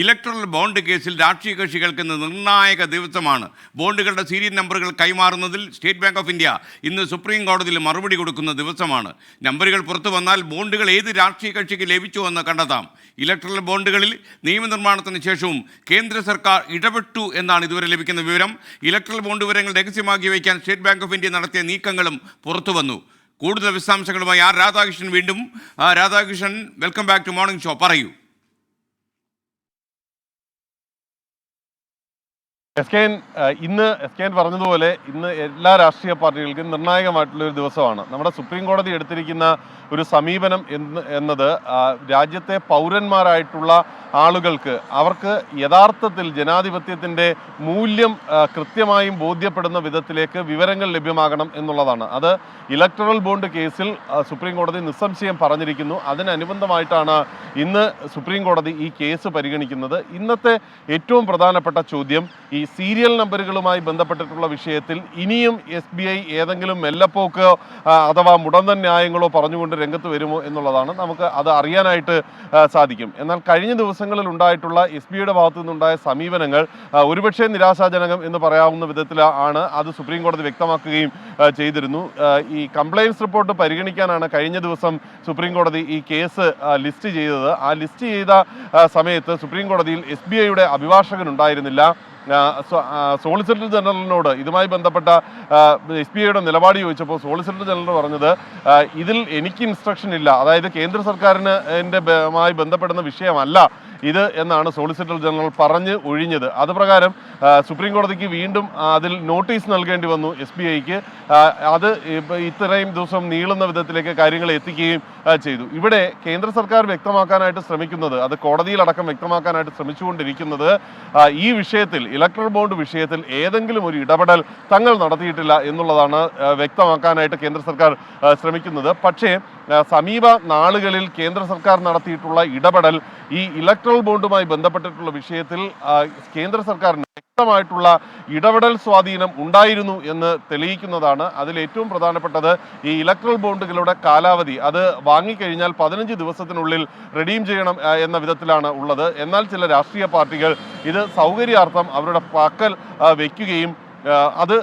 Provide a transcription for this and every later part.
Electoral bond കേസിൽ രാഷ്ട്രീയ കക്ഷികൾക്ക് ഇന്ന് നിർണായക ദിവസമാണ്. ബോണ്ടുകളുടെ സീരിയൽ നമ്പറുകൾ കൈമാറുന്നതിൽ സ്റ്റേറ്റ് ബാങ്ക് ഓഫ് ഇന്ത്യ ഇന്ന് സുപ്രീം കോടതിയിൽ മറുപടി കൊടുക്കുന്ന ദിവസമാണ്. നമ്പറുകൾ പുറത്തു വന്നാൽ ബോണ്ടുകൾ ഏത് രാഷ്ട്രീയ കക്ഷിക്ക് ലഭിച്ചു എന്ന് കണ്ടെത്താം. ഇലക്ട്രൽ ബോണ്ടുകളിൽ നിയമനിർമ്മാണത്തിന് ശേഷവും കേന്ദ്ര സർക്കാർ ഇടപെട്ടു എന്നാണ് ഇതുവരെ ലഭിക്കുന്ന വിവരം. ഇലക്ട്രൽ ബോണ്ട് വിവരങ്ങൾ രഹസ്യമാക്കി വയ്ക്കാൻ സ്റ്റേറ്റ് ബാങ്ക് ഓഫ് ഇന്ത്യ നടത്തിയ നീക്കങ്ങളും പുറത്തു വന്നു. കൂടുതൽ വിശദാംശങ്ങളുമായി ആർ രാധാകൃഷ്ണൻ വീണ്ടും. Radhakrishnan welcome back to morning show. പറയൂ. എസ് കെ എൻ ഇന്ന് എസ് കെ എൻ പറഞ്ഞതുപോലെ ഇന്ന് എല്ലാ രാഷ്ട്രീയ പാർട്ടികൾക്കും നിർണായകമായിട്ടുള്ള ഒരു ദിവസമാണ്. നമ്മുടെ സുപ്രീം കോടതി എടുത്തിരിക്കുന്ന ഒരു സമീപനം എന്ന് എന്നത് രാജ്യത്തെ പൗരന്മാരായിട്ടുള്ള ആളുകൾക്ക് അവർക്ക് യഥാർത്ഥത്തിൽ ജനാധിപത്യത്തിന്റെ മൂല്യം കൃത്യമായും ബോധ്യപ്പെടുന്ന വിധത്തിലേക്ക് വിവരങ്ങൾ ലഭ്യമാകണം എന്നുള്ളതാണ്. അത് ഇലക്ട്രൽ ബോണ്ട് കേസിൽ സുപ്രീം കോടതി നിസ്സംശയം പറഞ്ഞിരിക്കുന്നു. അതിനനുബന്ധമായിട്ടാണ് ഇന്ന് സുപ്രീം കോടതി ഈ കേസ് പരിഗണിക്കുന്നത്. ഇന്നത്തെ ഏറ്റവും പ്രധാനപ്പെട്ട ചോദ്യം ഈ സീരിയൽ നമ്പറുകളുമായി ബന്ധപ്പെട്ടിട്ടുള്ള വിഷയത്തിൽ ഇനിയും എസ് ബി ഐ ഏതെങ്കിലും മെല്ലപ്പോക്ക് അഥവാ മുടന്തൻ ന്യായങ്ങളോ പറഞ്ഞുകൊണ്ട് രംഗത്ത് വരുമോ എന്നുള്ളതാണ് നമുക്ക് അത് അറിയാനായിട്ട് സാധിക്കും. എന്നാൽ കഴിഞ്ഞ ദിവസങ്ങളിൽ ഉണ്ടായിട്ടുള്ള എസ് ബിയുടെ ഭാഗത്തു നിന്നുണ്ടായ സമീപനങ്ങൾ ഒരുപക്ഷെ നിരാശാജനകം എന്ന് പറയാവുന്ന വിധത്തിലാണ് അത് സുപ്രീം കോടതി വ്യക്തമാക്കുകയും ചെയ്തിരുന്നു. ഈ കംപ്ലയിൻസ് റിപ്പോർട്ട് പരിഗണിക്കാനാണ് കഴിഞ്ഞ ദിവസം സുപ്രീം കോടതി ഈ കേസ് ലിസ്റ്റ് ചെയ്തത്. ആ ലിസ്റ്റ് ചെയ്ത സമയത്ത് സുപ്രീം കോടതിയിൽ എസ് ബി ഐയുടെ ആ, സോളിസിറ്റർ ജനറലിനോട് ഇതുമായി ബന്ധപ്പെട്ട എസ് ബി ഐയുടെ നിലപാട് ചോദിച്ചപ്പോൾ സോളിസിറ്റർ ജനറൽ പറഞ്ഞത് ഇതിൽ എനിക്ക് ഇൻസ്ട്രക്ഷൻ ഇല്ല. അതായത് കേന്ദ്ര സർക്കാരിന് എന്റെ ബന്ധപ്പെടുന്ന വിഷയമല്ല. ഇത് എന്നാണ് സോളിസിറ്റർ ജനറൽ പറഞ്ഞ് ഒഴിഞ്ഞത്. അത് പ്രകാരം സുപ്രീം കോടതിക്ക് വീണ്ടും അതിൽ നോട്ടീസ് നൽകേണ്ടി വന്നു എസ് ബി ഐക്ക്. അത് ഇത്രയും ദിവസം നീളുന്ന വിധത്തിലേക്ക് കാര്യങ്ങൾ എത്തിക്കുകയും ചെയ്തു. ഇവിടെ കേന്ദ്ര സർക്കാർ വ്യക്തമാക്കാനായിട്ട് ശ്രമിക്കുന്നത് അത് കോടതിയിലടക്കം വ്യക്തമാക്കാനായിട്ട് ശ്രമിച്ചുകൊണ്ടിരിക്കുന്നത് ഈ വിഷയത്തിൽ ഇലക്ട്രൽ ബോണ്ട് വിഷയത്തിൽ ഏതെങ്കിലും ഒരു ഇടപെടൽ തങ്ങൾ നടത്തിയിട്ടില്ല എന്നുള്ളതാണ് വ്യക്തമാക്കാനായിട്ട് കേന്ദ്ര സർക്കാർ ശ്രമിക്കുന്നത്. പക്ഷേ സമീപ നാളുകളിൽ കേന്ദ്ര സർക്കാർ നടത്തിയിട്ടുള്ള ഇടപെടൽ ഈ ഇലക്ട്രൽ ബോണ്ടുമായി ബന്ധപ്പെട്ടിട്ടുള്ള വിഷയത്തിൽ കേന്ദ്ര സർക്കാരിന് വ്യക്തമായിട്ടുള്ള ഇടപെടൽ സ്വാധീനം ഉണ്ടായിരുന്നു എന്ന് തെളിയിക്കുന്നതാണ്. അതിൽ ഏറ്റവും പ്രധാനപ്പെട്ടത് ഈ ഇലക്ട്രൽ ബോണ്ടുകളുടെ കാലാവധി. അത് വാങ്ങിക്കഴിഞ്ഞാൽ പതിനഞ്ച് ദിവസത്തിനുള്ളിൽ റിഡീം ചെയ്യണം എന്ന വിധത്തിലാണ് ഉള്ളത്. എന്നാൽ ചില രാഷ്ട്രീയ പാർട്ടികൾ ഇത് സൗകര്യാർത്ഥം അവരുടെ പക്കൽ ആ, അത്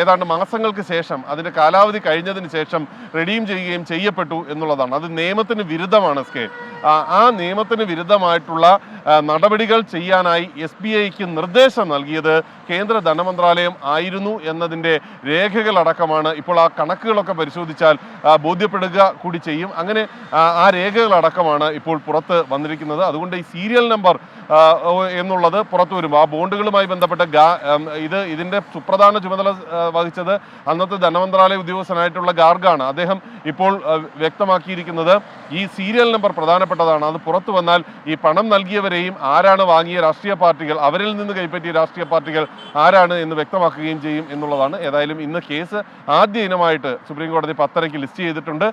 ഏതാണ്ട് മാസങ്ങൾക്ക് ശേഷം അതിന്റെ കാലാവധി കഴിഞ്ഞതിന് ശേഷം റെഡീം ചെയ്യുകയും ചെയ്യപ്പെട്ടു എന്നുള്ളതാണ്. അത് നിയമത്തിന് വിരുദ്ധമാണ് എസ് കെ ആ, നിയമത്തിന് വിരുദ്ധമായിട്ടുള്ള നടപടികൾ ചെയ്യാനായി എസ് ബി ഐക്ക് നിർദ്ദേശം നൽകിയത് കേന്ദ്ര ധനമന്ത്രാലയം ആയിരുന്നു എന്നതിന്റെ രേഖകളടക്കമാണ്. ഇപ്പോൾ ആ കണക്കുകളൊക്കെ പരിശോധിച്ചാൽ ബോധ്യപ്പെടുക കൂടി ചെയ്യും. അങ്ങനെ ആ, ആ രേഖകളടക്കമാണ് ഇപ്പോൾ പുറത്ത് വന്നിരിക്കുന്നത്. അതുകൊണ്ട് ഈ സീരിയൽ നമ്പർ എന്നുള്ളത് പുറത്തു വരുമ്പോൾ ആ ബോണ്ടുകളുമായി ബന്ധപ്പെട്ട ഗാ ഇത് ഇതിന്റെ സുപ്രധാന ചുമതല വഹിച്ചത് അന്നത്തെ ധനമന്ത്രാലയ ഉദ്യോഗസ്ഥനായിട്ടുള്ള ഗാർഗാണ്. അദ്ദേഹം ഇപ്പോൾ വ്യക്തമാക്കിയിരിക്കുന്നത് ഈ സീരിയൽ നമ്പർ പ്രധാനപ്പെട്ടതാണ്. അത് പുറത്തു വന്നാൽ ഈ പണം നൽകിയവരെയും ആരാണ് വാങ്ങിയ രാഷ്ട്രീയ പാർട്ടികൾ അവരിൽ നിന്ന് കൈപ്പറ്റിയ രാഷ്ട്രീയ പാർട്ടികൾ ആരാണ് എന്ന് വ്യക്തമാക്കുകയും ചെയ്യും എന്നുള്ളതാണ്. ഏതായാലും ഇന്ന് കേസ് ആദ്യ ഇനമായിട്ട് സുപ്രീം കോടതി പത്തരയ്ക്ക് ലിസ്റ്റ് ചെയ്തിട്ടുണ്ട്.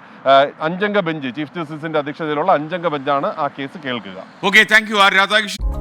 അഞ്ചംഗ ബെഞ്ച് ചീഫ് ജസ്റ്റിസിന്റെ അധ്യക്ഷതയിലുള്ള അഞ്ചംഗ ബെഞ്ചാണ് ആ കേസ് കേൾക്കുക. Okay thank you R Radhakrishnan.